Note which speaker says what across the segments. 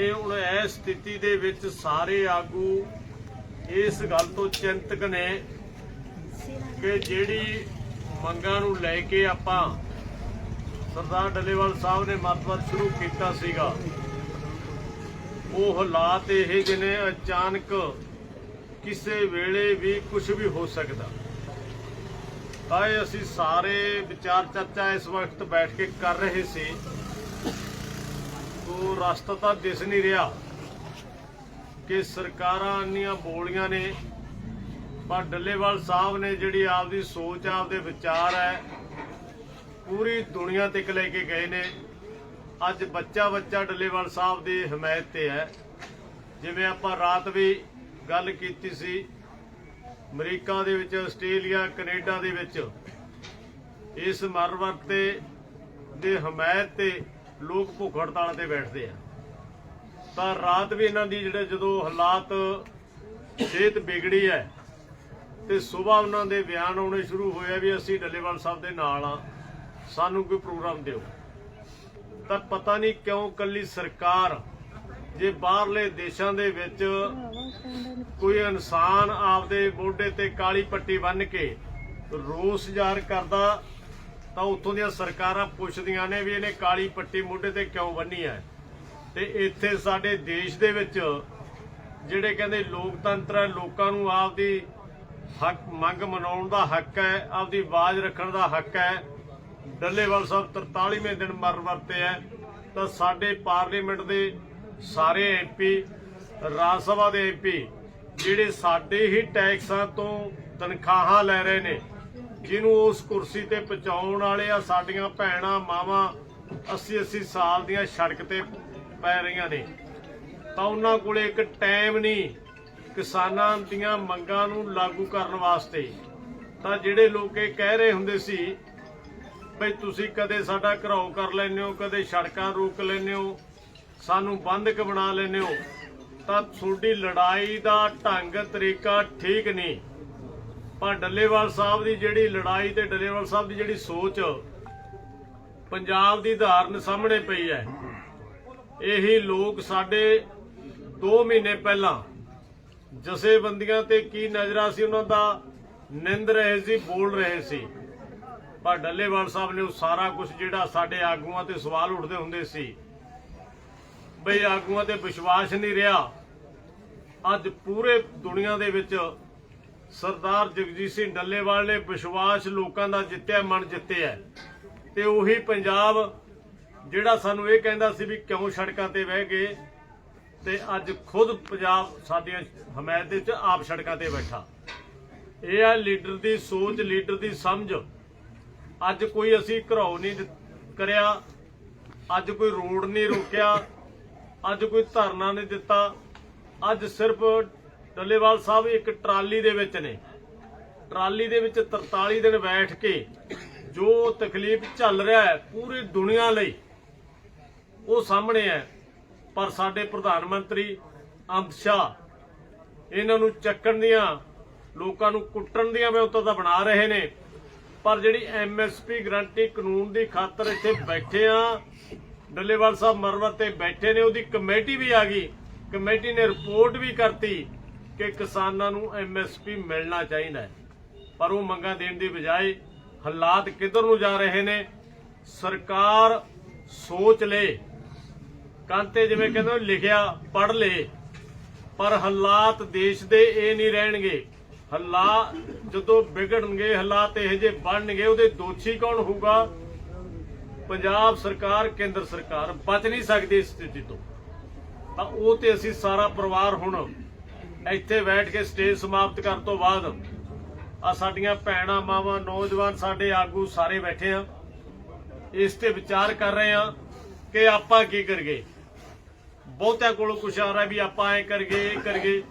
Speaker 1: ਇਹ ਹੁਣ ਇਸ ਸਥਿਤੀ ਦੇ ਵਿੱਚ ਸਾਰੇ ਆਗੂ ਇਸ ਗੱਲ ਤੋਂ ਚਿੰਤਕ ਨੇ ਕਿ ਜਿਹੜੀ ਮੰਗਾਂ ਨੂੰ ਲੈ ਕੇ ਆਪਾਂ ਸਰਦਾਰ ਡੱਲੇਵਾਲ ਸਾਹਿਬ ਨੇ ਮਤਲਬ ਸ਼ੁਰੂ ਕੀਤਾ ਸੀਗਾ, ਉਹ ਹਾਲਾਤ ਇਹ ਜਿਹੇ ਅਚਾਨਕ ਕਿਸੇ ਵੇਲੇ ਵੀ ਕੁਝ ਵੀ ਹੋ ਸਕਦਾ। ਤਾਂ ਅਸੀਂ ਸਾਰੇ ਵਿਚਾਰ ਚਰਚਾ ਇਸ ਵਕਤ ਬੈਠ ਕੇ ਕਰ ਰਹੇ ਸੀ ਉਹ ਰਸਤਾ ਤਾਂ ਦਿਸ ਨਹੀਂ ਰਿਹਾ ਕਿ ਸਰਕਾਰਾਂ ਇੰਨੀਆਂ ਬੋਲੀਆਂ ਨੇ, ਪਰ ਡੱਲੇਵਾਲ ਸਾਹਿਬ ਨੇ ਜਿਹੜੀ ਆਪਦੀ ਸੋਚ, ਆਪਦੇ ਵਿਚਾਰ ਹੈ, ਪੂਰੀ ਦੁਨੀਆ ਤੱਕ ਲੈ ਕੇ ਗਏ ਨੇ। ਅੱਜ ਬੱਚਾ ਬੱਚਾ ਡੱਲੇਵਾਲ ਸਾਹਿਬ ਦੀ ਹਮਾਇਤ ਤੇ ਹੈ। ਜਿਵੇਂ ਆਪਾਂ ਰਾਤ ਵੀ ਗੱਲ ਕੀਤੀ ਸੀ, ਅਮਰੀਕਾ ਦੇ ਵਿੱਚ, ਆਸਟ੍ਰੇਲੀਆ, ਕੈਨੇਡਾ ਦੇ ਵਿੱਚ, ਇਸ ਮਰਵਰ ਤੇ ਦੇ ਹਮਾਇਤ ਤੇ ਲੋਕ ਭੁੱਖ ਹੜਤਾਲ ਤੇ ਬੈਠਦੇ ਆ। ਤਾਂ ਰਾਤ ਵੀ ਇਹਨਾਂ ਦੀ ਜਿਹੜੇ ਜਦੋਂ ਹਾਲਾਤ ਸਿਹਤ ਵਿਗੜੀ ਹੈ ਤੇ ਸਵੇਰ ਉਹਨਾਂ ਦੇ ਬਿਆਨ ਆਉਣੇ ਸ਼ੁਰੂ ਹੋਏ ਵੀ ਅਸੀਂ ਡੱਲੇਵਾਲ ਸਾਹਿਬ ਦੇ ਨਾਲ ਆ, ਸਾਨੂੰ ਕੋਈ ਪ੍ਰੋਗਰਾਮ ਦਿਓ। ਤਾਂ ਪਤਾ ਨਹੀਂ ਕਿਉਂ ਕੱਲੀ ਸਰਕਾਰ, ਜੇ ਬਾਹਰਲੇ ਦੇਸ਼ਾਂ ਦੇ ਵਿੱਚ ਕੋਈ ਇਨਸਾਨ ਆਪਦੇ ਮੋਢੇ ਤੇ ਕਾਲੀ ਪੱਟੀ ਬੰਨ੍ਹ ਕੇ ਰੋਸ ਜ਼ਾਹਰ ਕਰਦਾ ਤਾਂ ਉੱਥੋਂ ਦੀਆਂ ਸਰਕਾਰਾਂ ਪੁੱਛਦੀਆਂ ਨੇ ਵੀ ਇਹਨੇ ਕਾਲੀ ਪੱਟੀ ਮੋਢੇ ਤੇ ਕਿਉਂ ਬੰਨੀ ਹੈ? ਤੇ ਇੱਥੇ ਸਾਡੇ ਦੇਸ਼ ਦੇ ਵਿੱਚ ਜਿਹੜੇ ਕਹਿੰਦੇ ਲੋਕਤੰਤਰ ਹੈ, ਲੋਕਾਂ ਨੂੰ ਆਪਦੀ ਹੱਕ, ਮੰਗ ਮਨਾਉਣ ਦਾ ਹੱਕ ਹੈ, ਆਪਦੀ ਆਵਾਜ਼ ਰੱਖਣ ਦਾ ਹੱਕ ਹੈ। ਡੱਲੇਵਾਲ ਸਾਹਿਬ 43ਵੇਂ ਦਿਨ ਮਰ ਵਰਤੇ ਹੈ। ਤਾਂ ਸਾਡੇ ਪਾਰਲੀਮੈਂਟ ਦੇ ਸਾਰੇ ਐਮਪੀ ਰਾਜ ਸਭਾ ਦੇ ਐਮਪੀ ਜਿਹੜੇ ਸਾਡੇ ਹੀ ਟੈਕਸਾਂ ਤੋਂ ਤਨਖਾਹਾਂ ਲੈ ਰਹੇ ਨੇ ਜਿਹਨੂੰ ਉਸ ਕੁਰਸੀ ਤੇ ਪਹੁੰਚਾਉਣ ਵਾਲੇ ਆ, ਸਾਡੀਆਂ ਭੈਣਾਂ, ਮਾਵਾਂ 80 80 ਸਾਲ ਦੀਆਂ ਸੜਕ ਤੇ ਪੈ ਰਹੀਆਂ ਨੇ। ਤਾਂ ਉਹਨਾਂ ਕੋਲੇ ਇੱਕ ਟਾਈਮ ਨਹੀਂ, ਕਿਸਾਨਾਂ ਦੀਆਂ ਮੰਗਾਂ ਨੂੰ ਲਾਗੂ ਕਰਨ ਵਾਸਤੇ। ਤਾਂ ਜਿਹੜੇ ਲੋਕ ਇਹ ਕਹਿ ਰਹੇ ਹੁੰਦੇ ਸੀ ਭਈ ਤੁਸੀਂ ਕਦੇ ਸਾਡਾ ਘਰਾਓ ਕਰ ਲੈਂਦੇ ਹੋ, ਕਦੇ ਸੜਕਾਂ ਰੋਕ ਲੈਂਦੇ ਹੋ, ਸਾਨੂੰ ਬੰਦਕ ਬਣਾ ਲੈਂਦੇ ਹੋ, ਤਾਂ ਤੁਹਾਡੀ ਲੜਾਈ ਦਾ ਢੰਗ, ਤਰੀਕਾ ਠੀਕ ਨਹੀਂ। ਪਰ ਡੱਲੇਵਾਲ ਸਾਹਿਬ ਦੀ ਜਿਹੜੀ ਲੜਾਈ ਤੇ ਡੱਲੇਵਾਲ ਸਾਹਿਬ ਦੀ ਜਿਹੜੀ ਸੋਚ ਪੰਜਾਬ ਦੀ ਧਾਰਨ ਸਾਹਮਣੇ ਪਈ ਹੈ। ਇਹੀ ਲੋਕ ਸਾਡੇ 2 ਮਹੀਨੇ ਪਹਿਲਾਂ ਜਥੇਬੰਦੀਆਂ ਤੇ ਕੀ ਨਜ਼ਰਾ ਸੀ ਉਹਨਾਂ ਦਾ, ਨਿੰਦ ਰਹੇ ਸੀ, ਬੋਲ ਰਹੇ ਸੀ। ਪਰ ਡੱਲੇਵਾਲ ਸਾਹਿਬ ਨੇ ਉਹ ਸਾਰਾ ਕੁਝ ਜਿਹੜਾ ਸਾਡੇ ਆਗੂਆਂ ਤੇ ਸਵਾਲ ਉੱਠਦੇ ਹੁੰਦੇ ਸੀ। ਬਈ ਆਗੂਆਂ ਤੇ ਵਿਸ਼ਵਾਸ ਨਹੀਂ ਰਿਹਾ। ਅੱਜ ਪੂਰੇ ਦੁਨੀਆ ਦੇ ਵਿੱਚ ਸਰਦਾਰ ਜਗਜੀਤ ਸਿੰਘ ਡੱਲੇਵਾਲ ਨੇ ਵਿਸ਼ਵਾਸ ਲੋਕਾਂ ਦਾ ਜਿੱਤਿਆ, ਮਨ ਜਿੱਤਿਆ ਤੇ ਉਹੀ ਪੰਜਾਬ ਜਿਹੜਾ ਸਾਨੂੰ ਇਹ ਕਹਿੰਦਾ ਸੀ ਵੀ ਕਿਉਂ ਸੜਕਾਂ ਤੇ ਬਹਿ ਗਏ ਤੇ ਅੱਜ ਖੁਦ ਪੰਜਾਬ ਸਾਡੀਆਂ ਹਮਾਇਤ ਦੇ ਵਿੱਚ ਆਪ ਸੜਕਾਂ ਤੇ ਬੈਠਾ। ਇਹ ਆ ਲੀਡਰ ਦੀ ਸੋਚ, ਲੀਡਰ ਦੀ ਸਮਝ। ਅੱਜ ਕੋਈ ਅਸੀਂ ਘਰਾਓ ਨਹੀਂ ਕਰਿਆ, ਅੱਜ ਕੋਈ ਰੋਡ ਨਹੀਂ ਰੋਕਿਆ, ਅੱਜ ਕੋਈ ਧਰਨਾ ਨਹੀਂ ਦਿੱਤਾ, ਅੱਜ ਸਿਰਫ ਡੱਲੇਵਾਲ ਸਾਹਿਬ ਇੱਕ ਟਰਾਲੀ ਦੇ ਵਿੱਚ ਨੇ। ਟਰਾਲੀ ਦੇ ਵਿੱਚ 43 ਦਿਨ ਬੈਠ ਕੇ ਜੋ ਤਕਲੀਫ ਚੱਲ ਰਿਹਾ ਹੈ ਪੂਰੀ ਦੁਨੀਆ ਲਈ, ਉਹ ਸਾਹਮਣੇ ਹੈ। ਪਰ ਸਾਡੇ ਪ੍ਰਧਾਨ ਮੰਤਰੀ ਅਮਿਤ ਸ਼ਾਹ ਇਹਨਾਂ ਨੂੰ ਚੱਕਣ ਦੀਆਂ, ਲੋਕਾਂ ਨੂੰ ਕੁੱਟਣ ਦੀਆਂ ਵਿਉਂਤਾਂ ਤਾਂ ਬਣਾ ਰਹੇ ਨੇ। ਪਰ ਜਿਹੜੀ ਐਮਐਸਪੀ ਗਰੰਟੀ ਕਾਨੂੰਨ ਦੀ ਖਾਤਰ ਇੱਥੇ ਬੈਠੇ ਆ, ਡੱਲੇਵਾਲ ਸਾਹਿਬ ਮਰਵਤ ਤੇ ਬੈਠੇ ਨੇ, ਉਹਦੀ ਕਮੇਟੀ ਵੀ ਆ ਗਈ। ਕਮੇਟੀ ਨੇ ਰਿਪੋਰਟ ਵੀ ਕਰਤੀ। ਕਿ ਕਿਸਾਨਾਂ ਨੂੰ ਐਮਐਸਪੀ ਮਿਲਣਾ ਚਾਹੀਦਾ ਹੈ। ਪਰ ਉਹ ਮੰਗਾਂ ਦੇਣ ਦੀ ਬਜਾਏ ਹਾਲਾਤ ਕਿੱਧਰ ਨੂੰ ਜਾ ਰਹੇ ਨੇ? ਸਰਕਾਰ ਸੋਚ ਲੇ। ਕਾਂਤੇ ਜਿਵੇਂ ਕਹਿੰਦੇ ਲਿਖਿਆ ਪੜ ਲੇ। ਪਰ ਹਾਲਾਤ ਦੇਸ਼ ਦੇ ਇਹ ਨਹੀਂ ਰਹਿਣਗੇ। ਹਾਲਾਤ ਜਦੋਂ ਵਿਗੜਨਗੇ, ਹਾਲਾਤ ਇਹ ਜੇ ਬਣਨਗੇ, ਉਹਦੇ ਦੋਸ਼ੀ ਕੌਣ ਹੋਊਗਾ? ਪੰਜਾਬ ਸਰਕਾਰ, ਕੇਂਦਰ ਸਰਕਾਰ ਬਚ ਨਹੀਂ ਸਕਦੀ ਇਸ ਸਥਿਤੀ ਤੋਂ। ਤਾਂ ਉਹ ਤੇ ਅਸੀਂ ਸਾਰਾ ਪਰਿਵਾਰ ਹੁਣ ਇੱਥੇ ਬੈਠ ਕੇ ਸਟੇਜ ਸਮਾਪਤ ਕਰਨ ਤੋਂ ਬਾਅਦ ਆ ਸਾਡੀਆਂ ਭੈਣਾਂ, ਮਾਵਾਂ, ਨੌਜਵਾਨ ਸਾਡੇ ਆਗੂ ਸਾਰੇ ਬੈਠੇ ਆ। ਇਸ ਤੇ ਵਿਚਾਰ ਕਰ ਰਹੇ ਆ ਕਿ ਆਪਾਂ ਕੀ ਕਰੀਏ। ਬਹੁਤਿਆਂ ਕੋਲੋਂ ਕੁਛ ਆ ਰਿਹਾ ਵੀ ਆਪਾਂ ਐ ਕਰਗੇ ਇਹ ਕਰਗੇ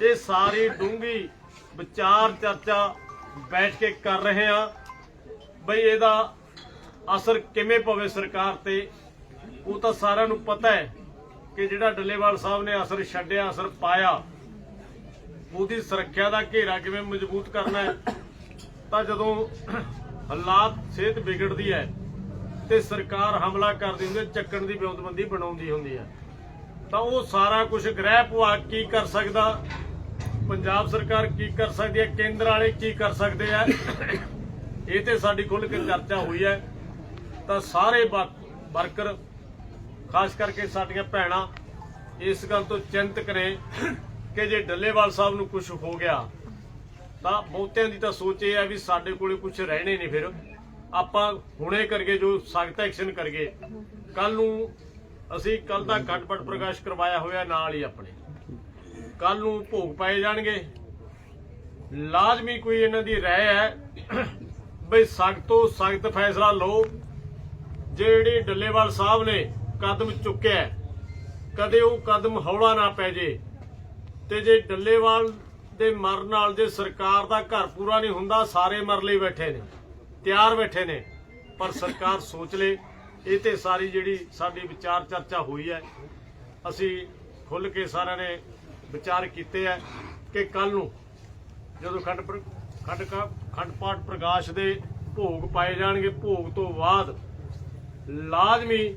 Speaker 1: ਇਹ ਸਾਰੀ ਡੂੰਗੀ ਵਿਚਾਰ ਚਰਚਾ ਬੈਠ ਕੇ ਕਰ ਰਹੇ ਆ। ਬਈ ਇਹਦਾ ਅਸਰ ਕਿਵੇਂ ਪਵੇ ਸਰਕਾਰ ਤੇ, ਉਹ ਤਾਂ ਸਾਰਿਆਂ ਨੂੰ ਪਤਾ ਹੈ ਕਿ ਜਿਹੜਾ ਡੱਲੇਵਾਲ ਸਾਹਿਬ ਨੇ ਅਸਰ ਛੱਡਿਆ, ਅਸਰ ਪਾਇਆ। ਉਹਦੀ ਸੁਰੱਖਿਆ ਦਾ ਘੇਰਾ ਕਿਵੇਂ ਮਜ਼ਬੂਤ ਕਰਨਾ ਹੈ? ਤਾਂ ਜਦੋਂ ਹਾਲਾਤ ਸਿਹਤ ਵਿਗੜਦੀ ਹੈ ਤੇ ਸਰਕਾਰ ਹਮਲਾ ਕਰਦੀ ਹੁੰਦੀ ਹੈ, ਚੱਕਣ ਦੀ ਬਿਉਂਤਬੰਦੀ ਬਣਾਉਂਦੀ ਹੁੰਦੀ ਹੈ। ਤਾਂ ਉਹ ਸਾਰਾ ਕੁਝ ਗ੍ਰਹਿ ਵਿਭਾਗ ਕੀ ਕਰ ਸਕਦਾ? ਪੰਜਾਬ ਸਰਕਾਰ ਕੀ ਕਰ ਸਕਦੀ ਹੈ? ਕੇਂਦਰ ਵਾਲੇ ਕੀ ਕਰ ਸਕਦੇ ਆ? ਇਹ ਤੇ ਸਾਡੀ ਖੁੱਲ੍ਹ ਕੇ ਚਰਚਾ ਹੋਈ ਹੈ। ਤਾਂ ਸਾਰੇ ਵਰਕਰ, ਖਾਸ ਕਰਕੇ ਸਾਡੀਆਂ ਭੈਣਾਂ, ਇਸ ਗੱਲ ਤੋਂ ਚਿੰਤਕ ਨੇ ਕਿ ਜੇ ਡੱਲੇਵਾਲ ਸਾਹਿਬ ਨੂੰ ਕੁਝ ਹੋ ਗਿਆ, ਤਾਂ ਬਹੁਤਿਆਂ ਦੀ ਤਾਂ ਸੋਚ ਇਹ ਹੈ ਵੀ ਸਾਡੇ ਕੋਲੇ ਕੁਝ ਰਹਿਣੇ ਨਹੀਂ ਫਿਰ। ਆਪਾਂ ਹੁਣੇ ਕਰਕੇ ਜੋ ਸਖਤ ਐਕਸ਼ਨ ਕਰਗੇ ਕੱਲ ਨੂੰ ਅਸੀਂ ਕੱਲ ਦਾ ਘਟਪਟ ਪ੍ਰਕਾਸ਼ ਕਰਵਾਇਆ ਹੋਇਆ ਨਾਲ ਹੀ ਆਪਣੇ। ਕੱਲ ਨੂੰ ਭੋਗ ਪਾਏ ਜਾਣਗੇ। ਲਾਜ਼ਮੀ ਕੋਈ ਇਹਨਾਂ ਦੀ ਰਾਏ ਹੈ ਬਈ ਸਖਤ ਤੋਂ ਸਖਤ ਫੈਸਲਾ ਲਓ। ਜਿਹੜੇ ਡੱਲੇਵਾਲ ਸਾਹਿਬ ਨੇ ਕਦਮ ਚੁੱਕਿਆ ਕਦੇ ਉਹ ਕਦਮ ਹੌਲਾ ਨਾ ਪੈ ਜੇ। ਤੇ ਜੇ ਡੱਲੇਵਾਲ ਦੇ ਮਰਨ ਨਾਲ ਜੇ ਸਰਕਾਰ ਦਾ ਘਰ ਪੂਰਾ ਨਹੀਂ ਹੁੰਦਾ, ਸਾਰੇ ਮਰ ਲਈ ਬੈਠੇ ਨੇ, ਤਿਆਰ ਬੈਠੇ ਨੇ, ਪਰ ਸਰਕਾਰ ਸੋਚ ਲੇ, ਇਹ ਤੇ ਸਾਰੀ ਜਿਹੜੀ ਸਾਡੀ ਵਿਚਾਰ ਚਰਚਾ ਹੋਈ ਹੈ, ਅਸੀਂ ਖੁੱਲ ਕੇ ਸਾਰਿਆਂ ਨੇ ਵਿਚਾਰ ਕੀਤੇ ਹੈ ਕਿ ਕੱਲ ਨੂੰ ਜਦੋਂ ਖੰਡ ਖੰਡ ਖੰਡ ਪਾਠ ਪ੍ਰਕਾਸ਼ ਦੇ ਭੋਗ ਪਾਏ ਜਾਣਗੇ, ਭੋਗ ਤੋਂ ਬਾਅਦ ਲਾਜ਼ਮੀ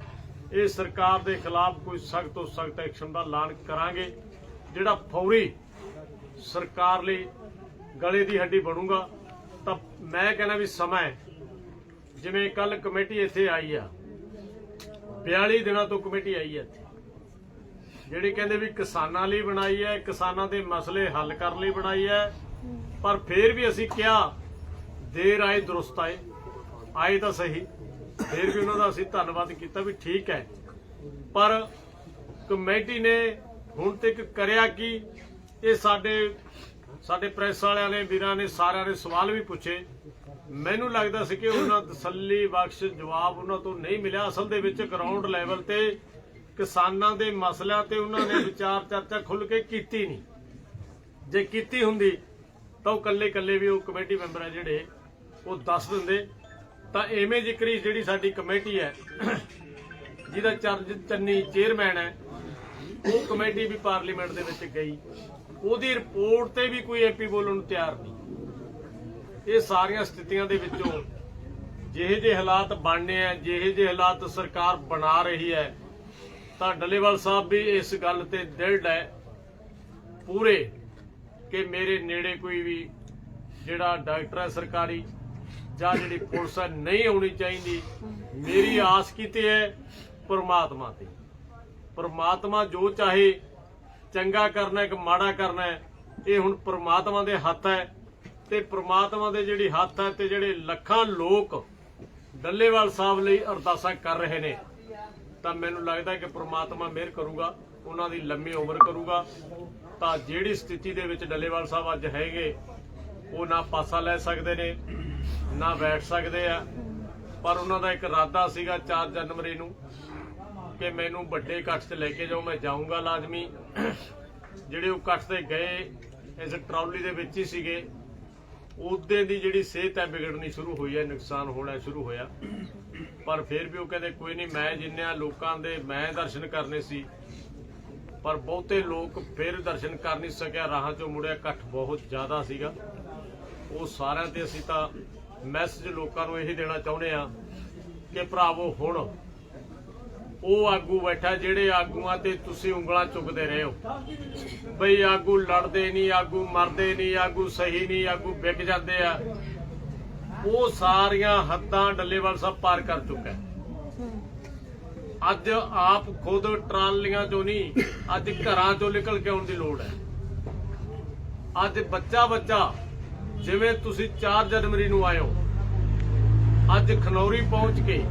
Speaker 1: ਇਹ ਸਰਕਾਰ ਦੇ ਖਿਲਾਫ ਕੋਈ ਸਖਤ ਤੋਂ ਸਖਤ ਐਕਸ਼ਨ ਦਾ ਐਲਾਨ ਕਰਾਂਗੇ। ਜਿਹੜਾ ਫੌਰੀ ਸਰਕਾਰ ਲਈ ਗਲੇ ਦੀ ਹੱਡੀ ਬਣੂਗਾ, ਤਾਂ ਮੈਂ ਕਹਿੰਦਾ ਵੀ ਸਮਾਂ ਜਿਵੇਂ ਕੱਲ ਕਮੇਟੀ ਇੱਥੇ ਆਈ ਆ 42 ਦਿਨਾਂ ਤੋਂ ਕਮੇਟੀ ਆਈ ਹੈ ਇੱਥੇ, ਜਿਹੜੀ ਕਹਿੰਦੇ ਵੀ ਕਿਸਾਨਾਂ ਲਈ ਬਣਾਈ ਹੈ, ਕਿਸਾਨਾਂ ਦੇ ਮਸਲੇ ਹੱਲ ਕਰਨ ਲਈ ਬਣਾਈ ਹੈ, ਪਰ ਫਿਰ ਵੀ ਅਸੀਂ ਕਿਹਾ, ਦੇਰ ਆਏ ਦਰੁਸਤ ਆਏ ਆਏ ਤਾਂ ਸਹੀ, ਫਿਰ ਵੀ ਉਹਨਾਂ ਦਾ ਅਸੀਂ ਧੰਨਵਾਦ ਕੀਤਾ ਵੀ ਠੀਕ ਹੈ। ਪਰ ਕਮੇਟੀ ਨੇ ਹੁਣ ਤੱਕ ਕਰਿਆ ਕੀ? ਇਹ ਸਾਡੇ ਸਾਡੇ ਪ੍ਰੈਸ ਵਾਲਿਆਂ ਨੇ, ਵੀਰਾਂ ਨੇ, ਸਾਰਿਆਂ ਨੇ ਸਵਾਲ ਵੀ ਪੁੱਛੇ। ਮੈਨੂੰ ਲੱਗਦਾ ਸੀ ਕਿ ਉਹਨਾਂ ਤਸੱਲੀ ਬਖਸ਼ ਜਵਾਬ ਉਹਨਾਂ ਤੋਂ ਨਹੀਂ ਮਿਲਿਆ। ਅਸਲ ਦੇ ਵਿੱਚ ਗਰਾਊਂਡ ਲੈਵਲ ਤੇ ਕਿਸਾਨਾਂ ਦੇ ਮਸਲਿਆਂ ਤੇ ਉਹਨਾਂ ਨੇ ਵਿਚਾਰ ਚਰਚਾ ਖੁੱਲ ਕੇ ਕੀਤੀ ਨਹੀਂ। ਜੇ ਕੀਤੀ ਹੁੰਦੀ, ਤਾਂ ਉਹ ਕੱਲੇ ਕੱਲੇ ਵੀ ਉਹ ਕਮੇਟੀ ਮੈਂਬਰ ਆ ਜਿਹੜੇ, ਉਹ ਦੱਸ ਦਿੰਦੇ। ਤਾਂ ਐਵੇਂ ਜ਼ਿਕਰੀ ਜਿਹੜੀ ਸਾਡੀ ਕਮੇਟੀ ਹੈ, ਜਿਹਦਾ ਚਰਜ ਚੰਨੀ ਚੇਅਰਮੈਨ ਹੈ ਉਹ ਕਮੇਟੀ ਵੀ ਪਾਰਲੀਮੈਂਟ ਦੇ ਵਿੱਚ ਗਈ। ਉਹਦੀ ਰਿਪੋਰਟ ਤੇ ਵੀ ਕੋਈ ਐਮਪੀ ਬੋਲਣ ਨੂੰ ਤਿਆਰ ਨਹੀਂ। ਇਹ ਸਾਰੀਆਂ ਸਥਿਤੀਆਂ ਦੇ ਵਿੱਚੋਂ ਜਿਹੇ ਜਿਹੇ ਹਾਲਾਤ ਬਣਨੇ ਆ, ਜਿਹੇ ਜਿਹੇ ਹਾਲਾਤ ਸਰਕਾਰ ਬਣਾ ਰਹੀ ਹੈ, ਤਾਂ ਡੱਲੇਵਾਲ ਸਾਹਿਬ ਵੀ ਇਸ ਗੱਲ ਤੇ ਦਿਲਡ ਹੈ ਪੂਰੇ ਕਿ ਮੇਰੇ ਨੇੜੇ ਕੋਈ ਵੀ ਜਿਹੜਾ ਡਾਕਟਰ ਹੈ ਸਰਕਾਰੀ ਜਾਂ ਜਿਹੜੀ ਪੁਲਿਸ ਹੈ ਨਹੀਂ ਆਉਣੀ ਚਾਹੀਦੀ। ਮੇਰੀ ਆਸ ਕੀਤੇ ਹੈ ਪਰਮਾਤਮਾ ਤੇ। ਪਰਮਾਤਮਾ ਜੋ ਚਾਹੇ, ਚੰਗਾ ਕਰਨਾ ਹੈ ਕਿ ਮਾੜਾ ਕਰਨਾ ਹੈ, ਇਹ ਹੁਣ ਪਰਮਾਤਮਾ ਦੇ ਹੱਥ ਹੈ ਤੇ ਪਰਮਾਤਮਾ ਦੇ ਜਿਹੜੀ ਹੱਥ ਹੈ ਤੇ ਜਿਹੜੇ ਲੱਖਾਂ ਲੋਕ ਡੱਲੇਵਾਲ ਸਾਹਿਬ ਲਈ ਅਰਦਾਸਾਂ ਕਰ ਰਹੇ ਨੇ, ਤਾਂ ਮੈਨੂੰ ਲੱਗਦਾ ਕਿ ਪ੍ਰਮਾਤਮਾ ਮਿਹਰ ਕਰੂਗਾ, ਉਹਨਾਂ ਦੀ ਲੰਮੀ ਉਮਰ ਕਰੂਗਾ, ਤਾਂ ਜਿਹੜੀ ਸਥਿਤੀ ਦੇ ਵਿੱਚ ਡੱਲੇਵਾਲ ਸਾਹਿਬ ਅੱਜ ਹੈਗੇ, ਉਹ ਨਾ ਪਾਸਾ ਲੈ ਸਕਦੇ ਨੇ, ਨਾ ਬੈਠ ਸਕਦੇ ਆ, ਪਰ ਉਹਨਾਂ ਦਾ ਇੱਕ ਇਰਾਦਾ ਸੀਗਾ 4 ਜਨਵਰੀ ਨੂੰ ਕਿ ਮੈਨੂੰ ਵੱਡੇ ਇਕੱਠ 'ਚ ਲੈ ਕੇ ਜਾਓ, ਮੈਂ ਜਾਊਂਗਾ ਲਾਜ਼ਮੀ। ਜਿਹੜੇ ਉਹ ਇਕੱਠ ਤੇ ਗਏ, ਇਸ ਟਰਾਲੀ ਦੇ ਵਿੱਚ ਹੀ ਸੀਗੇ। ਉਹਦੇ ਦੀ ਜਿਹੜੀ ਸਿਹਤ ਹੈ ਵਿਗੜਨੀ ਸ਼ੁਰੂ ਹੋਈ ਹੈ ਨੁਕਸਾਨ ਹੋਣਾ ਸ਼ੁਰੂ ਹੋਇਆ। ਪਰ ਫਿਰ ਵੀ ਉਹ ਕਹਿੰਦੇ, ਕੋਈ ਨਹੀਂ, ਮੈਂ ਜਿੰਨਿਆਂ ਲੋਕਾਂ ਦੇ, ਮੈਂ ਦਰਸ਼ਨ ਕਰਨੇ ਸੀ। ਪਰ ਬਹੁਤੇ ਲੋਕ ਫਿਰ ਦਰਸ਼ਨ ਕਰ ਨਹੀਂ ਸਕਿਆ, ਰਾਹਾਂ ਚੋਂ ਮੁੜਿਆ, ਇਕੱਠ ਬਹੁਤ ਜ਼ਿਆਦਾ ਸੀਗਾ। ਉਹ ਸਾਰਿਆਂ ਤੇ ਅਸੀਂ ਤਾਂ ਮੈਸੇਜ ਲੋਕਾਂ ਨੂੰ ਇਹੀ ਦੇਣਾ ਚਾਹੁੰਦੇ ਆ ਕਿ ਭਰਾਵੋ, ਹੁਣ ਉਹ ਆਗੂ ਬੈਠਾ ਜਿਹੜੇ ਆਗੂਆਂ ਤੇ ਤੁਸੀਂ ਉਂਗਲਾਂ ਚੁੱਕਦੇ ਰਹੇ ਹੋ। ਬਈ ਆਗੂ ਲੜਦੇ ਨਹੀਂ ਆਗੂ ਮਰਦੇ ਨਹੀਂ ਆਗੂ ਸਹੀ ਨਹੀਂ ਆਗੂ ਵਿਕ ਜਾਂਦੇ ਆ। ਉਹ ਸਾਰੀਆਂ ਹੱਦਾਂ ਡੱਲੇਵਾਲ ਸਾਹਿਬ ਪਾਰ ਕਰ ਚੁੱਕਾ ਅੱਜ ਆਪ ਖੁਦ ਟਰਾਲੀਆਂ ਚੋਂ ਨਹੀਂ ਅੱਜ ਘਰਾਂ ਚੋਂ ਨਿਕਲ ਕੇ ਆਉਣ ਦੀ ਲੋੜ ਹੈ। ਅੱਜ ਬੱਚਾ ਬੱਚਾ, ਜਿਵੇਂ ਤੁਸੀਂ 4 ਜਨਵਰੀ ਨੂੰ ਆਇਓ ਅੱਜ ਖਨੌਰੀ ਪਹੁੰਚ ਕੇ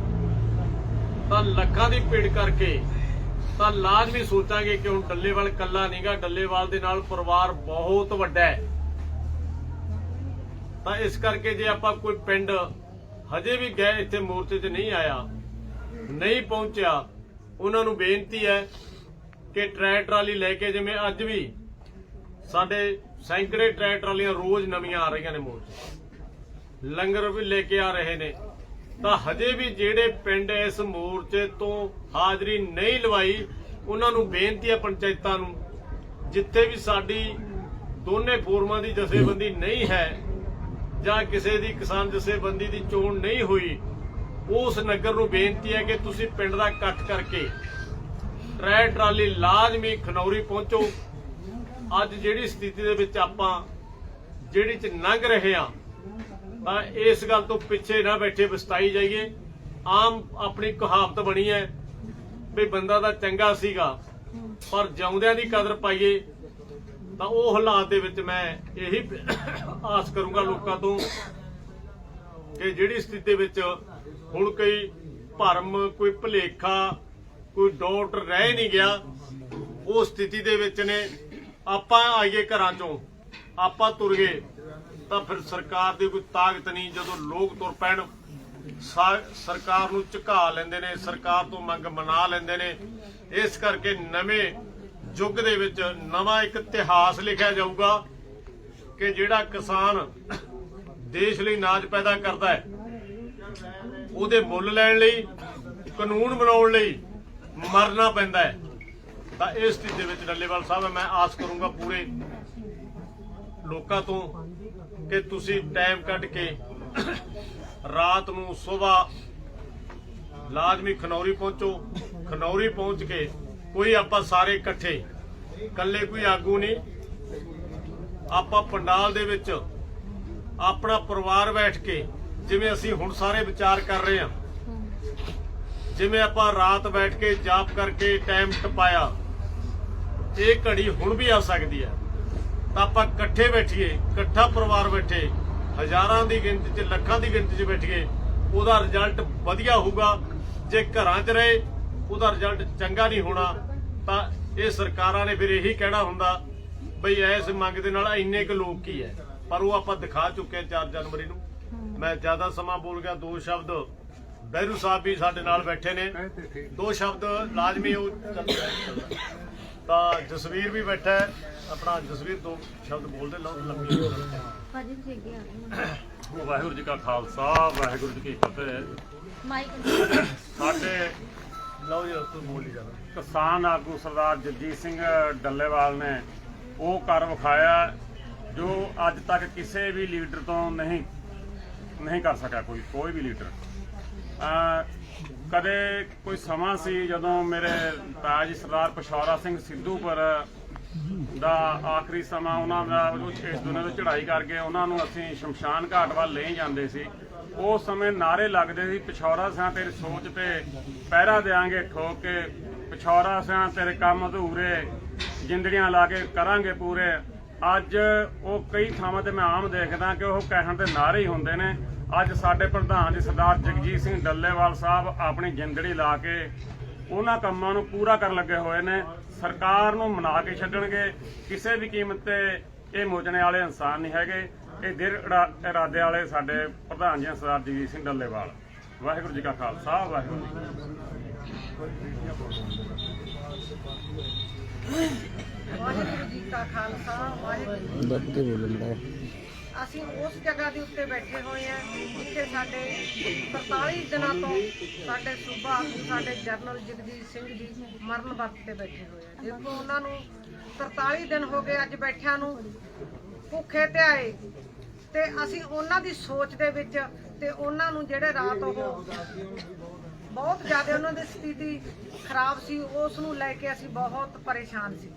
Speaker 1: ਤਾਂ ਲੱਖਾਂ ਦੀ ਭੀੜ ਕਰਕੇ ਤਾਂ ਲਾਜ਼ਮੀ ਸੋਚਾਂਗੇ ਕਿ ਹੁਣ ਡੱਲੇਵਾਲ ਕੱਲਾ ਨਹੀਂਗਾ ਡੱਲੇਵਾਲ ਦੇ ਨਾਲ ਪਰਿਵਾਰ ਬਹੁਤ ਵੱਡਾ ਹੈ। ਤਾਂ ਇਸ ਕਰਕੇ ਜੇ ਆਪਾਂ ਕੋਈ ਪਿੰਡ ਹਜੇ ਵੀ ਗਏ ਇੱਥੇ ਮੋਰਚੇ 'ਚ ਨਹੀਂ ਆਇਆ, ਨਹੀਂ ਪਹੁੰਚਿਆ, ਉਹਨਾਂ ਨੂੰ ਬੇਨਤੀ ਹੈ ਕਿ ਟਰੈਕ ਟਰਾਲੀ ਲੈ ਕੇ ਜਿਵੇਂ ਅੱਜ ਵੀ ਸਾਡੇ ਸੈਂਕੜੇ ਟਰੈਕ ਟਰਾਲੀਆਂ ਰੋਜ਼ ਨਵੀਆਂ ਆ ਰਹੀਆਂ ਨੇ ਮੋਰਚੇ ਲੰਗਰ ਵੀ ਲੈ ਕੇ ਆ ਰਹੇ ਨੇ। ਤਾਂ ਹਜੇ ਵੀ ਜਿਹੜੇ ਪਿੰਡ ਇਸ ਮੋਰਚੇ ਤੋਂ ਹਾਜ਼ਰੀ ਨਹੀਂ ਲਵਾਈ, ਉਹਨਾਂ ਨੂੰ ਬੇਨਤੀ ਹੈ ਪੰਚਾਇਤਾਂ ਨੂੰ, ਜਿੱਥੇ ਵੀ ਸਾਡੀ ਦੋਨੇ ਫੋਰਮਾਂ ਦੀ ਜਥੇਬੰਦੀ ਨਹੀਂ ਹੈ ਜਾਂ ਕਿਸੇ ਦੀ ਕਿਸਾਨ ਜਥੇਬੰਦੀ ਦੀ ਚੋਣ ਨਹੀਂ ਹੋਈ, ਉਸ ਨਗਰ ਨੂੰ ਬੇਨਤੀ ਹੈ ਕਿ ਤੁਸੀਂ ਪਿੰਡ ਦਾ ਇਕੱਠ ਕਰਕੇ ਟਰੈ ਟਰਾਲੀ ਲਾਜ਼ਮੀ ਖਨੌਰੀ ਪਹੁੰਚੋ। ਅੱਜ ਜਿਹੜੀ ਸਥਿਤੀ ਦੇ ਵਿੱਚ ਆਪਾਂ, ਜਿਹੜੀ ਚ ਲੰਘ ਰਹੇ ਆ ਤਾਂ ਇਸ ਗੱਲ ਤੋਂ ਪਿੱਛੇ ਨਾ ਬੈਠੇ ਵਿਸਤਾਈ ਜਾਈਏ। ਆਮ ਆਪਣੀ ਕਹਾਵਤ ਬਣੀ ਹੈ ਵੀ ਬੰਦਾ ਤਾਂ ਚੰਗਾ ਸੀਗਾ, ਪਰ ਜਿਉਂਦਿਆਂ ਦੀ ਕਦਰ ਪਾਈਏ, ਤਾਂ ਉਹ ਹਾਲਾਤ ਦੇ ਵਿੱਚ ਮੈਂ ਇਹੀ ਆਸ ਕਰੂੰਗਾ ਲੋਕਾਂ ਤੋਂ ਕਿ ਜਿਹੜੀ ਸਥਿਤੀ ਦੇ ਵਿੱਚ ਹੁਣ ਕੋਈ ਭਰਮ, ਕੋਈ ਭੁਲੇਖਾ, ਕੋਈ ਡੋਟ ਰਹਿ ਨਹੀਂ ਗਿਆ, ਉਹ ਸਥਿਤੀ ਦੇ ਵਿੱਚ ਨੇ। ਆਪਾਂ ਆਈਏ ਘਰਾਂ ਚੋਂ, ਆਪਾਂ ਤੁਰ ਗਏ। ਤਾਂ ਫਿਰ ਸਰਕਾਰ ਦੀ ਕੋਈ ਤਾਕਤ ਨਹੀਂ ਜਦੋਂ ਲੋਕ ਤੁਰ ਪੈਣ। ਸਰਕਾਰ ਨੂੰ ਝੁਕਾ ਲੈਂਦੇ ਨੇ, ਸਰਕਾਰ ਤੋਂ ਮੰਗ ਮਨਾ ਲੈਂਦੇ ਨੇ। ਇਸ ਕਰਕੇ ਨਵੇਂ ਯੁੱਗ ਦੇ ਵਿੱਚ ਨਵਾਂ ਇੱਕ ਇਤਿਹਾਸ ਲਿਖਿਆ ਜਾਊਗਾ ਕਿ ਜਿਹੜਾ ਕਿਸਾਨ ਦੇਸ਼ ਲਈ ਨਾਜ ਪੈਦਾ ਕਰਦਾ ਹੈ, ਉਹਦੇ ਮੁੱਲ ਲੈਣ ਲਈ, ਕਾਨੂੰਨ ਬਣਾਉਣ ਲਈ ਮਰਨਾ ਪੈਂਦਾ ਹੈ। ਤਾਂ ਇਸ ਚੀਜ਼ ਦੇ ਵਿੱਚ ਡੱਲੇਵਾਲ ਸਾਹਿਬ, ਮੈਂ ਆਸ ਕਰੂੰਗਾ ਪੂਰੇ ਲੋਕਾਂ ਤੋਂ ਕਿ ਤੁਸੀਂ ਟਾਈਮ ਕੱਢ ਕੇ ਰਾਤ ਨੂੰ ਸਵੇਰ ਲਾਜ਼ਮੀ ਖਨੌਰੀ ਪਹੁੰਚੋ। ਖਨੌਰੀ ਪਹੁੰਚ ਕੇ ਕੋਈ ਆਪਾਂ ਸਾਰੇ ਇਕੱਠੇ, ਇਕੱਲੇ ਕੋਈ ਆਗੂ ਨਹੀਂ। ਆਪਾਂ ਪੰਡਾਲ ਦੇ ਵਿੱਚ ਆਪਣਾ ਪਰਿਵਾਰ ਬੈਠ ਕੇ ਜਿਵੇਂ ਅਸੀਂ ਹੁਣ ਸਾਰੇ ਵਿਚਾਰ ਕਰ ਰਹੇ ਹਾਂ। ਜਿਵੇਂ ਆਪਾਂ ਰਾਤ ਬੈਠ ਕੇ ਜਾਪ ਕਰਕੇ ਟਾਈਮ ਟਪਾਇਆ। ਇਹ ਘੜੀ ਹੁਣ ਵੀ ਆ ਸਕਦੀ ਹੈ। ਤਾਂ ਆਪਾਂ ਇਕੱਠੇ ਬੈਠੀਏ, ਇਕੱਠਾ ਪਰਿਵਾਰ ਬੈਠੇ, ਹਜ਼ਾਰਾਂ ਦੀ ਗਿਣਤੀ 'ਚ, ਲੱਖਾਂ ਦੀ ਗਿਣਤੀ 'ਚ ਬੈਠੀਏ, ਉਹਦਾ ਰਿਜ਼ਲਟ ਵਧੀਆ ਹੋਊਗਾ। ਜੇ ਘਰਾਂ 'ਚ ਰਹੇ, ਉਹਦਾ ਰਿਜ਼ਲਟ ਚੰਗਾ ਨਹੀਂ ਹੋਣਾ, ਤਾਂ ਇਹ ਸਰਕਾਰਾਂ ਨੇ ਫਿਰ ਇਹੀ ਕਹਿਣਾ ਹੁੰਦਾ, ਬਈ ਐਸ ਮੰਗ ਦੇ ਨਾਲ ਇੰਨੇ ਕੁ ਲੋਕ ਕੀ ਹੈ? ਪਰ ਉਹ ਆਪਾਂ ਦਿਖਾ ਚੁੱਕੇ ਹਾਂ 4 ਜਨਵਰੀ ਨੂੰ। ਮੈਂ ਜ਼ਿਆਦਾ ਸਮਾਂ ਬੋਲ ਗਿਆ, ਦੋ ਸ਼ਬਦ ਬਹਿਰੂ ਸਾਹਿਬ ਵੀ ਸਾਡੇ ਨਾਲ ਬੈਠੇ ਨੇ। ਦੋ ਸ਼ਬਦ ਲਾਜ਼ਮੀ ਉਹ ਤਾਂ ਜਸਵੀਰ ਵੀ ਬੈਠਾ ਹੈ। ਆਪਣਾ ਜਸਵੀਰ ਦੋ ਸ਼ਬਦ ਬੋਲਦੇ ਲਓ ਲੰਮੀ
Speaker 2: ਭਾਜੀ ਤੁਸੀਂ ਅੱਗੇ ਆ ਗਏ
Speaker 3: ਵਾਹਿਗੁਰੂ ਜੀ ਕਾ ਖਾਲਸਾ ਵਾਹਿਗੁਰੂ ਜੀ ਕੀ ਫਤਿਹ।
Speaker 2: ਮਾਈਕ
Speaker 1: ਸਾਡੇ ਲਓ ਜੀ ਤੂੰ ਬੋਲੀ ਜਾਣਾ।
Speaker 3: ਕਿਸਾਨ ਆਗੂ ਸਰਦਾਰ ਜਗਜੀਤ ਸਿੰਘ ਡੱਲੇਵਾਲ ਨੇ ਉਹ ਕਰ ਵਿਖਾਇਆ ਜੋ ਅੱਜ ਤੱਕ ਕਿਸੇ ਵੀ ਲੀਡਰ ਤੋਂ ਨਹੀਂ ਨਹੀਂ ਕਰ ਸਕਿਆ ਕੋਈ ਕੋਈ ਵੀ ਲੀਡਰ। ਅਹ ਕਦੇ ਕੋਈ ਸਮਾਂ ਸੀ ਜਦੋਂ ਮੇਰੇ ਤਾਜ ਸਰਦਾਰ ਪਸ਼ੌਰਾ ਸਿੰਘ ਸਿੱਧੂਪੁਰ ਦਾ ਆਖਰੀ ਸਮਾਂ ਉਹਨਾਂ ਦਾ ਉਹ ਇਸ ਦੁਨੀਆ ਤੋਂ ਚੜ੍ਹਾਈ ਕਰਕੇ ਉਹਨਾਂ ਨੂੰ ਅਸੀਂ ਸ਼ਮਸ਼ਾਨ ਘਾਟ ਵੱਲ ਲੈ ਜਾਂਦੇ ਸੀ। ਉਸ ਸਮੇਂ ਨਾਰੇ ਲੱਗਦੇ ਸੀ, ਪਿਛੌਰਾ ਸਿਆਂ ਤੇਰੀ ਸੋਚ ਤੇ ਪਹਿਰਾ ਦੇਾਂਗੇ ਠੋਕ ਕੇ ਪਿਛੌਰਾ ਸਿਆਂ ਤੇਰੇ ਕੰਮ ਅਧੂਰੇ, ਜਿੰਦੜੀਆਂ ਲਾ ਕੇ ਕਰਾਂਗੇ ਪੂਰੇ। ਅੱਜ ਉਹ ਕਈ ਥਾਵਾਂ ਤੇ ਮੈਂ ਆਮ ਦੇਖਦਾ ਕਿ ਉਹ ਕਹਿਣ ਦੇ ਨਾਰੇ ਹੀ ਹੁੰਦੇ ਨੇ। ਅੱਜ ਸਾਡੇ ਪ੍ਰਧਾਨ ਜੀ ਸਰਦਾਰ ਜਗਜੀਤ ਸਿੰਘ ਡੱਲੇਵਾਲ ਸਾਹਿਬ ਆਪਣੀ ਜਿੰਦੜੀ ਲਾ ਕੇ ਉਹਨਾਂ ਕੰਮਾਂ ਨੂੰ ਪੂਰਾ ਕਰਨ ਲੱਗੇ ਹੋਏ ਨੇ। ਸਰਕਾਰ ਨੂੰ ਮਨਾ ਕੇ ਛੱਡਣਗੇ। ਕਿਸੇ ਵੀ ਕੀਮਤ ਤੇ ਇਹ ਮੋਚਣੇ ਵਾਲੇ ਇਨਸਾਨ ਨਹੀਂ ਹੈਗੇ। ਇਹ ਦਿਲ ਇਰਾ- ਇਰਾਦੇ ਵਾਲੇ ਸਾਡੇ ਪ੍ਰਧਾਨ ਜੀ ਸਰਦਾਰ ਜਗਜੀਤ ਸਿੰਘ ਡੱਲੇਵਾਲ। ਵਾਹਿਗੁਰੂ ਜੀ ਕਾ ਖਾਲਸਾ ਵਾਹਿਗੁਰੂ ਜੀ ਕੀ ਫਤਿਹ।
Speaker 4: ਵਾਹਿਗੁਰੂ ਜੀ ਕਾ ਖਾਲਸਾ ਵਾਹਿਗੁਰੂ ਜੀ
Speaker 5: ਦੱਬ ਕੇ ਬੋਲਣਾ
Speaker 4: ਅਸੀਂ ਉਸ ਜਗ੍ਹਾ ਦੇ ਉੱਤੇ ਬੈਠੇ ਹੋਏ ਆ ਜਿੱਥੇ ਸਾਡੇ 43 ਦਿਨਾਂ ਤੋਂ ਸਾਡੇ ਸੂਬਾ ਆਗੂ, ਸਾਡੇ ਜਰਨਲ ਜਗਜੀਤ ਸਿੰਘ ਜੀ ਮਰਨ ਵਰਤ ਤੇ ਬੈਠੇ ਹੋਏ ਆ। ਦੇਖੋ ਉਹਨਾਂ ਨੂੰ 43 ਦਿਨ ਹੋ ਗਏ ਅੱਜ ਬੈਠਿਆਂ ਨੂੰ ਭੁੱਖੇ ਤੇ ਆਏ ਤੇ ਅਸੀਂ ਉਹਨਾਂ ਦੀ ਸੋਚ ਦੇ ਵਿੱਚ ਤੇ ਉਹਨਾਂ ਨੂੰ ਜਿਹੜੇ ਰਾਤ ਉਹ ਬਹੁਤ ਜ਼ਿਆਦਾ ਉਹਨਾਂ ਦੀ ਸਥਿਤੀ ਖਰਾਬ ਸੀ, ਉਸ ਨੂੰ ਲੈ ਕੇ ਅਸੀਂ ਬਹੁਤ ਪਰੇਸ਼ਾਨ ਸੀ।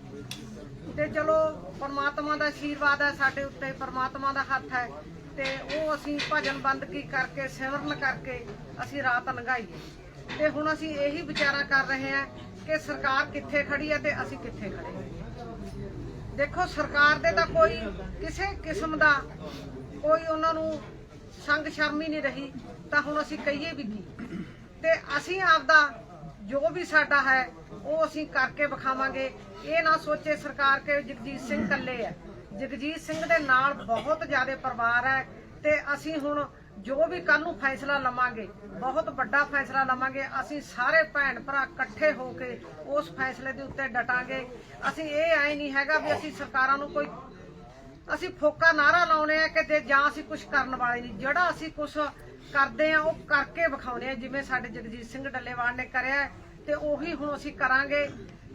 Speaker 4: ਤੇ ਚਲੋ ਪਰਮਾਤਮਾ ਦਾ ਆਸ਼ੀਰਵਾਦ ਹੈ, ਸਾਡੇ ਉੱਤੇ ਪਰਮਾਤਮਾ ਦਾ ਹੱਥ ਹੈ ਤੇ ਉਹ ਅਸੀਂ ਭਜਨ ਬੰਦਗੀ ਕਰਕੇ, ਸਿਮਰਨ ਕਰਕੇ ਅਸੀਂ ਰਾਤ ਲੰਘਾਈਏ। ਤੇ ਹੁਣ ਅਸੀਂ ਇਹੀ ਵਿਚਾਰਾ ਕਰ ਰਹੇ ਹਾਂ ਕਿ ਸਰਕਾਰ ਕਿੱਥੇ ਖੜੀ ਹੈ ਤੇ ਅਸੀਂ ਕਿੱਥੇ ਖੜੇ ਹਾਂ। ਦੇਖੋ, ਸਰਕਾਰ ਦੇ ਤਾਂ ਕੋਈ ਕਿਸੇ ਕਿਸਮ ਦਾ ਕੋਈ ਉਹਨਾਂ ਨੂੰ ਸੰਗ ਸ਼ਰਮੀ ਨਹੀਂ ਰਹੀ, ਤਾਂ ਹੁਣ ਅਸੀਂ ਕਹੀਏ ਵੀ ਕੀ? ਤੇ ਅਸੀਂ ਆਪਦਾ ਜੋ ਵੀ ਸਾਡਾ ਹੈ, ਉਹ ਅਸੀਂ ਕਰਕੇ ਵਿਖਾਵਾਂਗੇ। ਇਹ ਨਾ ਸੋਚੇ ਸਰਕਾਰ ਕਿ ਜਗਜੀਤ ਸਿੰਘ ਇਕੱਲੇ ਹੈ। ਜਗਜੀਤ ਸਿੰਘ ਦੇ ਨਾਲ ਬਹੁਤ ਜ਼ਿਆਦਾ ਪਰਿਵਾਰ ਹੈ ਤੇ ਅਸੀਂ ਹੁਣ ਜੋ ਵੀ ਕੱਲ ਨੂੰ ਫੈਸਲਾ ਲਵਾਂਗੇ, ਬਹੁਤ ਵੱਡਾ ਫੈਸਲਾ ਲਵਾਂਗੇ। ਅਸੀਂ ਸਾਰੇ ਭੈਣ ਭਰਾ ਇਕੱਠੇ ਹੋ ਕੇ ਉਸ ਫੈਸਲੇ ਦੇ ਉੱਤੇ ਡਟਾਂਗੇ। ਅਸੀਂ ਇਹ ਐ ਨਹੀਂ ਹੈਗਾ ਵੀ ਅਸੀਂ ਸਰਕਾਰਾਂ ਨੂੰ ਕੋਈ ਅਸੀਂ ਫੋਕਾ ਨਾਰਾ ਲਾਉਣੇ ਆ ਕਿ ਜਾਂ ਅਸੀਂ ਕੁਝ ਕਰਨ ਵਾਲੇ ਨਹੀਂ। ਜਿਹੜਾ ਅਸੀਂ ਕੁਝ ਕਰਦੇ ਆ, ਉਹ ਕਰਕੇ ਵਿਖਾਉਨੇ ਆ, ਜਿਵੇਂ ਸਾਡੇ ਜਗਜੀਤ ਸਿੰਘ ਡੱਲੇਵਾਲ ਨੇ ਕਰਿਆ ਤੇ ਉਹੀ ਹੁਣ ਅਸੀਂ ਕਰਾਂਗੇ,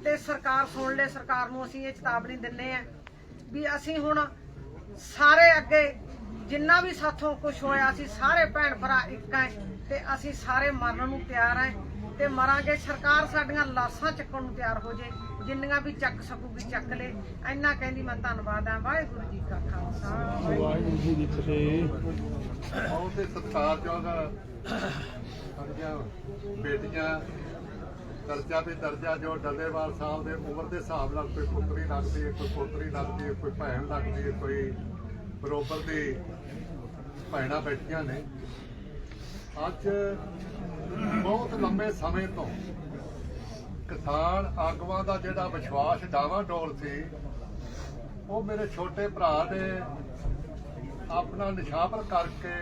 Speaker 4: ਤੇ ਸਰਕਾਰ ਸੁਣ ਲੈ, ਸਰਕਾਰ ਨੂੰ ਅਸੀਂ ਇਹ ਚੇਤਾਵਨੀ ਦਿੰਨੇ ਆ ਵੀ ਅਸੀਂ ਹੁਣ ਸਾਰੇ ਅੱਗੇ, ਜਿੰਨਾ ਵੀ ਸਾਥੋਂ ਕੁਝ ਹੋਇਆ, ਅਸੀਂ ਸਾਰੇ ਭੈਣ ਭਰਾ ਇੱਕ ਹੈ ਤੇ ਅਸੀਂ ਸਾਰੇ ਮਰਨ ਨੂੰ ਤਿਆਰ ਹੈ ਤੇ ਮਰਾਂਗੇ, ਸਰਕਾਰ ਸਾਡੀਆਂ ਲਾਸ਼ਾਂ ਚੱਕਣ ਨੂੰ ਤਿਆਰ ਹੋ ਜੇ। ਜਿੰਨੀਆਂ ਵੀ ਚੱਕ ਸਕੂਗੀ ਚੱਕ ਲੈ। ਇੰਨਾ ਕਹਿੰਦੀ ਮੈਂ ਧੰਨਵਾਦ ਆ ਵਾਹਿਗੁਰੂ ਜੀ ਕਾ ਖਾਲਸਾ
Speaker 5: ਬਹੁਤ ਤੇ ਸਤਿਕਾਰਯੋਗ ਸਾਡੀਆਂ ਬੇਟੀਆਂ ਦਰਜਾ ਵੀ ਦਰਜਾ ਜੋ ਡੱਲੇਵਾਲ ਸਾਹਿਬ ਦੇ ਉਮਰ ਦੇ ਹਿਸਾਬ ਨਾਲ ਕੋਈ ਪੁੱਤਰੀ ਲੱਗਦੀ ਹੈ, ਕੋਈ ਪੋਤਰੀ ਲੱਗਦੀ ਹੈ, ਕੋਈ ਭੈਣ ਲੱਗਦੀ ਹੈ, ਕੋਈ ਬਰੋਬਰ ਦੀ ਭੈਣਾਂ ਬੈਠੀਆਂ ਨੇ। ਅੱਜ ਬਹੁਤ ਲੰਬੇ ਸਮੇਂ ਤੋਂ ਕਿਸਾਨ ਆਗੂਆਂ ਦਾ ਜਿਹੜਾ ਵਿਸ਼ਵਾਸ ਡਾਵਾਂਡੋਲ ਸੀ, ਉਹ ਮੇਰੇ ਛੋਟੇ ਭਰਾ ਨੇ ਆਪਣਾ ਨਿਸ਼ਾਵਰ ਕਰਕੇ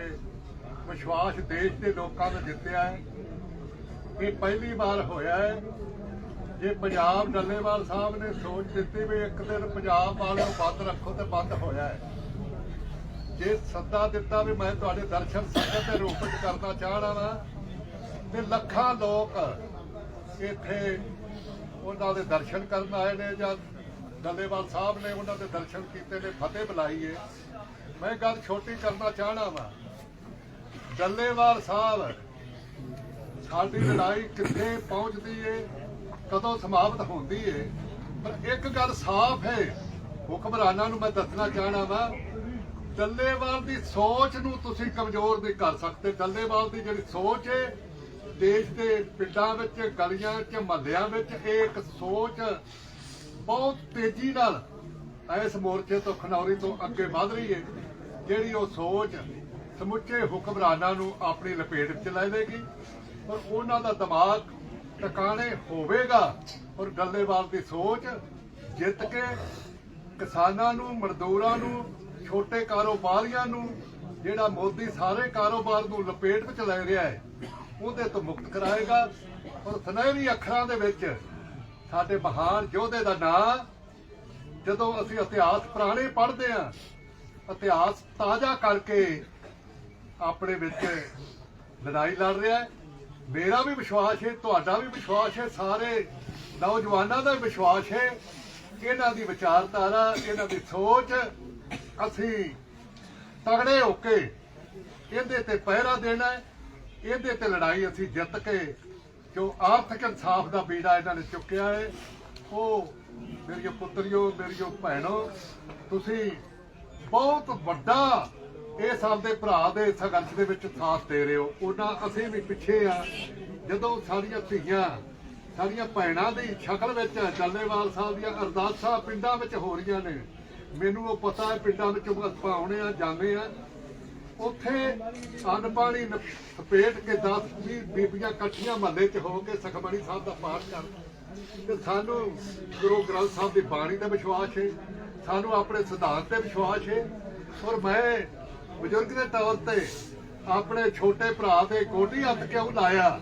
Speaker 5: ਵਿਸ਼ਵਾਸ ਦੇਸ਼ ਦੇ ਲੋਕਾਂ ਨੂੰ ਜਿੱਤਿਆ ਹੈ ਇਹ ਪਹਿਲੀ ਵਾਰ ਹੋਇਆ ਹੈ, ਜੇ ਪੰਜਾਬ ਡੱਲੇਵਾਲ ਸਾਹਿਬ ਨੇ ਸੋਚ ਦਿੱਤੀ ਵੀ ਇੱਕ ਦਿਨ ਪੰਜਾਬ ਵਾਲ ਬੰਦ ਰੱਖੋ ਤੇ ਬੰਦ ਹੋਇਆ ਹੈ। ਜੇ ਸੱਦਾ ਦਿੱਤਾ ਵੀ ਮੈਂ ਤੁਹਾਡੇ ਦਰਸ਼ਨ ਸੰਗਤ ਦੇ ਰੂਪ ਵਿੱਚ ਕਰਨਾ ਚਾਹਣਾ ਵਾ, ਤੇ ਲੱਖਾਂ ਲੋਕ ਇੱਥੇ ਉਹਨਾਂ ਦੇ ਦਰਸ਼ਨ ਕਰਨ ਆਏ ਨੇ ਜਾਂ ਡੱਲੇਵਾਲ ਸਾਹਿਬ ਨੇ ਉਹਨਾਂ ਦੇ ਦਰਸ਼ਨ ਕੀਤੇ ਨੇ, ਫਤਿਹ ਬੁਲਾਈ ਹੈ ਮੈਂ ਗੱਲ ਛੋਟੀ ਕਰਨਾ ਚਾਹਣਾ ਵਾ। ਡੱਲੇਵਾਲ ਸਾਹਿਬ, ਸਾਡੀ ਲੜਾਈ ਕਿੱਥੇ ਪਹੁੰਚਦੀ ਏ, ਕਦੋਂ ਸਮਾਪਤ ਹੁੰਦੀ ਏ? ਪਰ ਇੱਕ ਗੱਲ ਸਾਫ਼ ਹੈ, ਹੁਕਮਰਾਨਾਂ ਨੂੰ ਮੈਂ ਦੱਸਣਾ ਚਾਹਣਾ ਵਾ। ਡੱਲੇਵਾਲ ਦੀ ਸੋਚ ਨੂੰ ਤੁਸੀਂ ਕਮਜ਼ੋਰ ਨਹੀਂ ਕਰ ਸਕਦੇ। ਡੱਲੇਵਾਲ ਦੀ ਜਿਹੜੀ ਸੋਚ ਏ ਦੇਸ਼ ਦੇ ਪਿੰਡਾਂ ਵਿੱਚ, ਗਲੀਆਂ 'ਚ ਮਹੱਲਿਆਂ ਵਿੱਚ ਇਹ ਇੱਕ ਸੋਚ ਬਹੁਤ ਤੇਜ਼ੀ ਨਾਲ ਇਸ ਮੋਰਚੇ ਤੋਂ ਖਨੌਰੀ ਤੋਂ ਅੱਗੇ ਵਧ ਰਹੀ ਹੈ, ਜਿਹੜੀ ਉਹ ਸੋਚ ਸਮੁੱਚੇ ਹੁਕਮਰਾਨਾਂ ਨੂੰ ਆਪਣੀ ਲਪੇਟ ਵਿੱਚ ਲੈ ਲੇਗੀ ਔਰ ਉਹਨਾਂ ਦਾ ਦਿਮਾਗ ਟਿਕਾਣੇ ਹੋਵੇਗਾ ਔਰ ਗੱਲੇਵਾਲ ਦੀ ਸੋਚ ਜਿੱਤ ਕੇ ਕਿਸਾਨਾਂ ਨੂੰ, ਮਜ਼ਦੂਰਾਂ ਨੂੰ, ਛੋਟੇ ਕਾਰੋਬਾਰੀਆਂ ਨੂੰ, ਜਿਹੜਾ ਮੋਦੀ ਸਾਰੇ ਕਾਰੋਬਾਰ ਨੂੰ ਲਪੇਟ ਵਿੱਚ ਲੈ ਰਿਹਾ ਹੈ ਉਹਦੇ ਤੋਂ ਮੁਕਤ ਕਰਾਏਗਾ। ਔਰ ਸੁਨਹਿਰੀ ਅੱਖਰਾਂ ਦੇ ਵਿੱਚ ਸਾਡੇ ਮਹਾਨ ਯੋਧੇ ਦਾ ਨਾਂ, ਜਦੋਂ ਅਸੀਂ ਇਤਿਹਾਸ ਪੁਰਾਣੇ ਪੜ੍ਹਦੇ ਹਾਂ, ਇਤਿਹਾਸ ਤਾਜ਼ਾ ਕਰਕੇ ਆਪਣੇ ਵਿੱਚ ਲੜਾਈ ਲੜ ਰਿਹਾ ਹੈ। ਮੇਰਾ ਵੀ ਵਿਸ਼ਵਾਸ ਹੈ, ਤੁਹਾਡਾ ਵੀ ਵਿਸ਼ਵਾਸ ਹੈ, ਸਾਰੇ ਨੌਜਵਾਨਾਂ ਦਾ ਵੀ ਵਿਸ਼ਵਾਸ ਹੈ। ਇਹਨਾਂ ਦੀ ਵਿਚਾਰਧਾਰਾ, ਇਹਨਾਂ ਦੀ ਸੋਚ ਅਸੀਂ ਤਗੜੇ ਹੋ ਕੇ ਇਹਦੇ ਤੇ ਪਹਿਰਾ ਦੇਣਾ ਹੈ। ਇਹਦੇ ਤੇ ਲੜਾਈ ਅਸੀਂ ਜਿੱਤ ਕੇ ਜੋ ਆਰਥਿਕ ਇਨਸਾਫ ਦਾ ਬੀੜਾ ਇਹਨਾਂ ਨੇ ਚੁੱਕਿਆ ਹੈ ਉਹ ਮੇਰੀਓ ਪੁੱਤਰਿਓ ਮੇਰੀਓ ਭੈਣੋ, ਤੁਸੀਂ ਬਹੁਤ ਵੱਡਾ ਇਸ ਆਪਦੇ ਭਰਾ ਦੇ ਸੰਘਰਸ਼ ਦੇ ਵਿੱਚ ਸਾਥ ਦੇ ਰਹੇ ਹੋ। ਉਹਨਾਂ ਅਸੀਂ ਵੀ ਪਿੱਛੇ ਆ। ਜਦੋਂ ਸਾਡੀਆਂ ਧੀਆਂ ਸਾਡੀਆਂ ਭੈਣਾਂ ਦੀ ਸ਼ਕਲ ਵਿੱਚ ਡੱਲੇਵਾਲ ਸਾਹਿਬ ਦੀਆਂ ਅਰਦਾਸਾਂ ਪਿੰਡਾਂ ਵਿੱਚ ਹੋ ਰਹੀਆਂ ਨੇ, ਮੈਨੂੰ ਉਹ ਪਤਾ ਹੈ ਪਿੰਡਾਂ ਵਿੱਚੋਂ ਆਪਾਂ ਆਉਣੇ ਆ, ਜਾਂਦੇ ਆ। ਉੱਥੇ ਅੰਨ ਪਾਣੀ ਨ- ਸਪੇਟ ਕੇ 10 20 ਬੀਬੀਆਂ ਇਕੱਠੀਆਂ ਮਹੱਲੇ 'ਚ ਹੋ ਕੇ ਸਖਮਣੀ ਸਾਹਿਬ ਦਾ ਪਾਠ ਕਰ ਤੇ ਸਾਨੂੰ ਗੁਰੂ ਗ੍ਰੰਥ ਸਾਹਿਬ ਦੀ ਬਾਣੀ ਦਾ ਵਿਸ਼ਵਾਸ ਹੈ ਸਾਨੂੰ ਆਪਣੇ ਸਿਧਾਂਤ ਤੇ ਵਿਸ਼ਵਾਸ ਹੈ ਔਰ ਮੈਂ ਬਜ਼ੁਰਗ ਦੇ ਤੌਰ ਤੇ ਆਪਣੇ ਛੋਟੇ ਭਰਾ ਦੇ ਗੋਡੀ ਹੱਥ ਕਿਉਂ ਲਾਇਆ,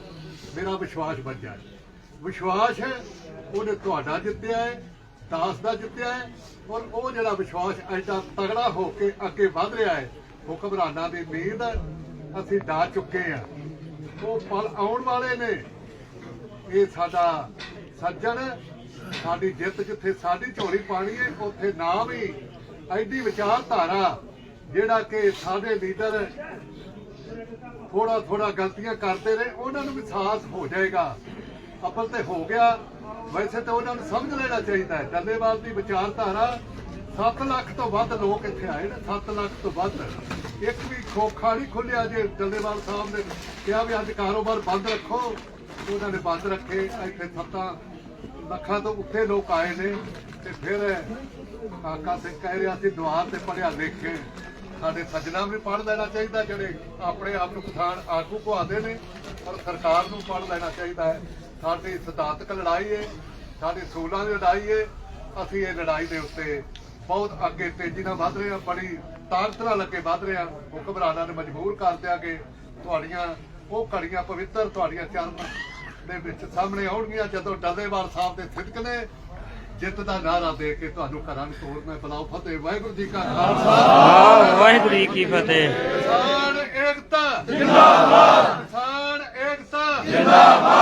Speaker 5: ਮੇਰਾ ਵਿਸ਼ਵਾਸ ਵੱਜਾ ਵਿਸ਼ਵਾਸ ਹੈ ਉਹਨੇ ਤੁਹਾਡਾ ਜਿੱਤਿਆ ਹੈ ਦਾਸ ਦਾ ਜਿੱਤਿਆ ਹੈ ਔਰ ਉਹ ਜਿਹੜਾ ਵਿਸ਼ਵਾਸ ਐਡਾ ਤਗੜਾ ਹੋ ਕੇ ਅੱਗੇ ਵਧ ਰਿਹਾ ਹੈ ਹੁਕਮਰਾਨਾਂ ਦੀ ਨੀਂਦ ਅਸੀਂ ਡਾ ਚੁੱਕੇ ਆ। ਉਹ ਪਲ ਆਉਣ ਵਾਲੇ ਨੇ। ਇਹ ਸਾਡਾ ਸੱਜਣ, ਸਾਡੀ ਜਿੱਤ ਜਿੱਥੇ ਸਾਡੀ ਝੋਲੀ ਪਾਣੀ ਹੈ ਉੱਥੇ ਨਾ ਵੀ ਐਡੀ ਵਿਚਾਰਧਾਰਾ ਜਿਹੜਾ ਕਿ ਸਾਡੇ ਲੀਡਰ ਥੋੜਾ ਥੋੜਾ ਗਲਤੀਆਂ ਕਰਦੇ ਰਹੇ ਉਹਨਾਂ ਨੂੰ ਵੀ ਸਾਹਸ ਹੋ ਜਾਏਗਾ। ਅਪਲ ਤੇ ਹੋ ਗਿਆ। ਵੈਸੇ ਤਾਂ ਉਹਨਾਂ ਨੂੰ ਸਮਝ ਲੈਣਾ ਚਾਹੀਦਾ ਹੈ। ਡੱਲੇਵਾਲ ਦੀ ਵਿਚਾਰਧਾਰਾ 7 ਲੱਖ ਤੋਂ ਵੱਧ ਲੋਕ ਇੱਥੇ ਆਏ ਨੇ 7 ਲੱਖ ਤੋਂ ਵੱਧ। ਇੱਕ ਵੀ ਖੋਖਾ ਨਹੀਂ ਖੁੱਲਿਆ ਜੇ ਡੱਲੇਵਾਲ ਸਾਹਿਬ ਨੇ ਕਿਹਾ ਵੀ ਅੱਜ ਕਾਰੋਬਾਰ ਬੰਦ ਰੱਖੋ। ਉਹਨਾਂ ਨੇ ਬੰਦ ਰੱਖੇ, ਇੱਥੇ ਸੱਤਾਂ ਲੱਖਾਂ ਤੋਂ ਉੱਤੇ ਲੋਕ ਆਏ ਨੇ ਤੇ ਫਿਰ ਕਾਕਾ ਸਿੰਘ ਕਹਿ ਰਿਹਾ ਸੀ ਦੁਆਰ ਤੇ ਪੜਿਆ ਲਿਖੇ। ਸਾਡੇ ਸੱਜਣਾ ਵੀ ਪੜ੍ਹ ਲੈਣਾ ਚਾਹੀਦਾ, ਜਿਹੜੇ ਆਪਣੇ ਆਪ ਨੂੰ ਕਿਸਾਨ ਆਗੂ ਕਹਾਉਂਦੇ ਨੇ, ਪਰ ਸਰਕਾਰ ਨੂੰ ਪੜ੍ਹ ਲੈਣਾ ਚਾਹੀਦਾ ਹੈ। ਸਾਡੀ ਸਿਧਾਂਤਕ ਲੜਾਈ ਹੈ ਸਾਡੀ ਸੂਲਾਂ ਦੀ ਲੜਾਈ ਹੈ ਅਸੀਂ ਇਹ ਲੜਾਈ ਦੇ ਉੱਤੇ ਬਹੁਤ ਅੱਗੇ ਤੇਜ਼ੀ ਨਾਲ ਵੱਧ ਰਹੇ ਬੜੀ ਤਾਕਤ ਨਾਲ ਅੱਗੇ ਵੱਧ ਰਹੇ ਹਾਂ ਹੁਕਮਰਾਨਾਂ ਨੇ ਮਜਬੂਰ ਕਰ ਦਿਆਂਗੇ। ਤੁਹਾਡੀਆਂ ਉਹ ਘੜੀਆਂ ਪਵਿੱਤਰ ਤੁਹਾਡੀਆਂ ਚਰਨ ਦੇ ਵਿੱਚ ਸਾਹਮਣੇ ਆਉਣਗੀਆਂ। ਜਦੋਂ ਡੱਲੇਵਾਲ ਸਾਹਿਬ ਦੇ ਸਿੱਧਕ ਨੇ ਜਿੱਤ ਦਾ ਨਾਰਾ ਦੇ ਕੇ ਤੁਹਾਨੂੰ ਘਰਾਂ ਨੂੰ ਤੋੜਨਾ ਬਲਾਉ ਫਤਿਹ ਵਾਹਿਗੁਰੂ ਜੀ ਕਾ ਖਾਲਸਾ।
Speaker 6: ਵਾਹਿਗੁਰੂ ਜੀ ਕੀ ਫਤਿਹ।
Speaker 5: ਕਿਸਾਨ ਏਕਤਾ। ਜਿੰਦਾਬਾਦ। ਕਿਸਾਨ ਏਕਤਾ। ਜਿੰਦਾਬਾਦ।